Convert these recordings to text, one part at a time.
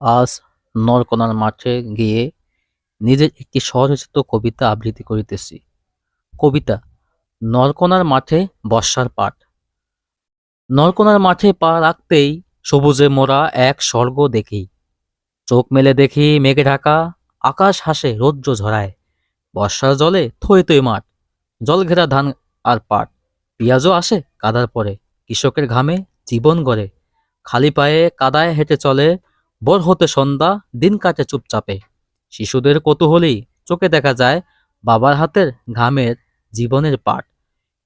আজ নরকোনার মাঠে গিয়ে নিজের একটি স্বরচিত কবিতা আবৃত্তি করিতেছি। কবিতা, নরকোনার মাঠে বর্ষার পাট। নরকোনার মাঠে পা রাখতেই সবুজে মোড়া এক স্বর্গ দেখি। চোখ মেলে দেখি মেঘে ঢাকা, আকাশ হাসে রৌদ্র ঝরায়। বর্ষার জলে থই থই মাঠ, জল ঘেরা ধান আর পাট। পেঁয়াজও আসে কাদার পরে, কৃষকের ঘামে জীবন গড়ে। খালি পায়ে কাদায় হেঁটে চলে ভোর হতে সন্ধ্যা, দিন কাটে চুপচাপে। শিশুদের কৌতূহলী চোখে দেখা যায় বাবার হাতের ঘামের জীবনের পাঠ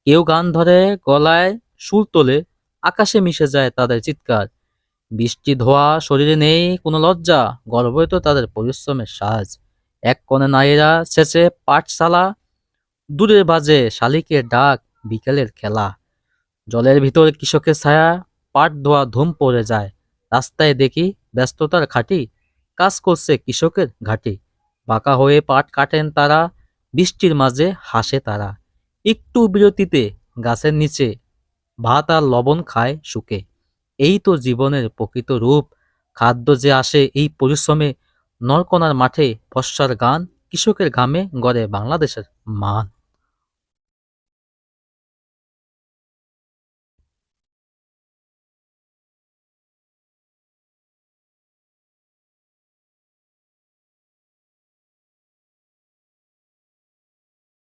কেউ গান ধরে, গলায় সুর তোলে, আকাশে মিশে যায় তাদের চিৎকার। বৃষ্টি, ধোয়া, শরীরে নেই কোনো লজ্জা, গর্বই তো তাদের পরিশ্রমের সাজ। এক কোণে নারীরা শেষে পাঠশালা, দূরে বাজে শালিকের ডাক, বিকেলের খেলা। জলের ভিতর কৃষকের ছায়া, পাট ধোয়া ধুম পড়ে যায়। রাস্তায় দেখি ব্যস্ততার খাটি কাজ করছে কৃষকের ঘাটি। বাঁকা হয়ে পাট কাটেন তারা, বৃষ্টির মাঝে হাসে তারা। একটু বিরতিতে গাছের নিচে ভাত আর লবণ খায় শুকে এই তো জীবনের প্রকৃত রূপ। খাদ্য যে আসে এই পরিশ্রমে নরকোনার মাঠে ফস্সার গান কৃষকের ঘামে গড়ে বাংলাদেশের মান।